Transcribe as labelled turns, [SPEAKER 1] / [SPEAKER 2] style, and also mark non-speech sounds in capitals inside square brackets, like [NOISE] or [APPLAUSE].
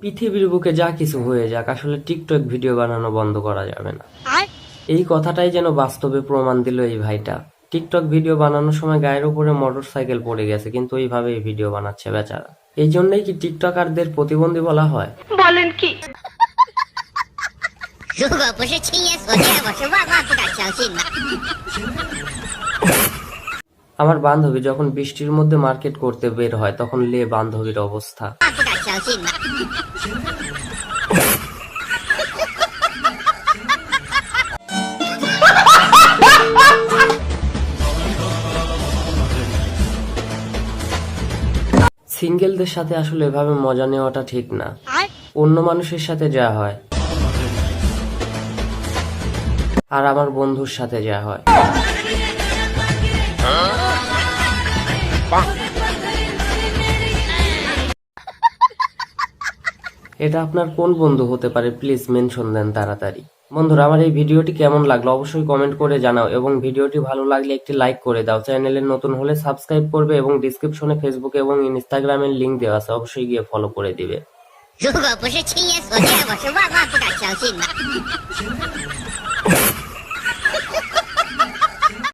[SPEAKER 1] পৃথিবীর বুকে যা কিছু হয়ে যাক আসলে টিকটক ভিডিও বানানো বন্ধ করা যাবে না এই কথাটাই যেন বাস্তবে প্রমাণ দিল এই ভাইটা টিকটক ভিডিও বানানোর সময় গায়ের উপরে মোটর সাইকেল পড়ে গেছে কিন্তু এইভাবেই ভিডিও বানাচ্ছে বেচারা এই জন্যই কি টিকটকারদের প্রতিবন্ধী বলা হয়
[SPEAKER 2] 如果
[SPEAKER 1] আমার বান্ধবী যখন বৃষ্টির মধ্যে মার্কেট করতে বের হয় তখন লে বান্ধবীর অবস্থা। সিঙ্গেলদের সাথে আসলে এভাবে মজা নেওয়াটা ঠিক না। অন্য মানুষের সাথে যা হয়। আর আমার বন্ধুর সাথে যা হয়? হ্যাঁ? এটা আপনার কোন বন্ধু হতে পারে? প্লিজ মেনশন দেন তাড়াতাড়ি। বন্ধুরা আমার এই ভিডিওটি কেমন লাগল অবশ্যই কমেন্ট করে জানাও এবং ভিডিওটি ভালো লাগলে একটি লাইক করে দাও। চ্যানেলে নতুন হলে সাবস্ক্রাইব করবে এবং ডিসক্রিপশনে ফেসবুক এবং ইনস্টাগ্রামের লিংক দেওয়া আছে অবশ্যই গিয়ে ফলো করে দিবে। [LAUGHS]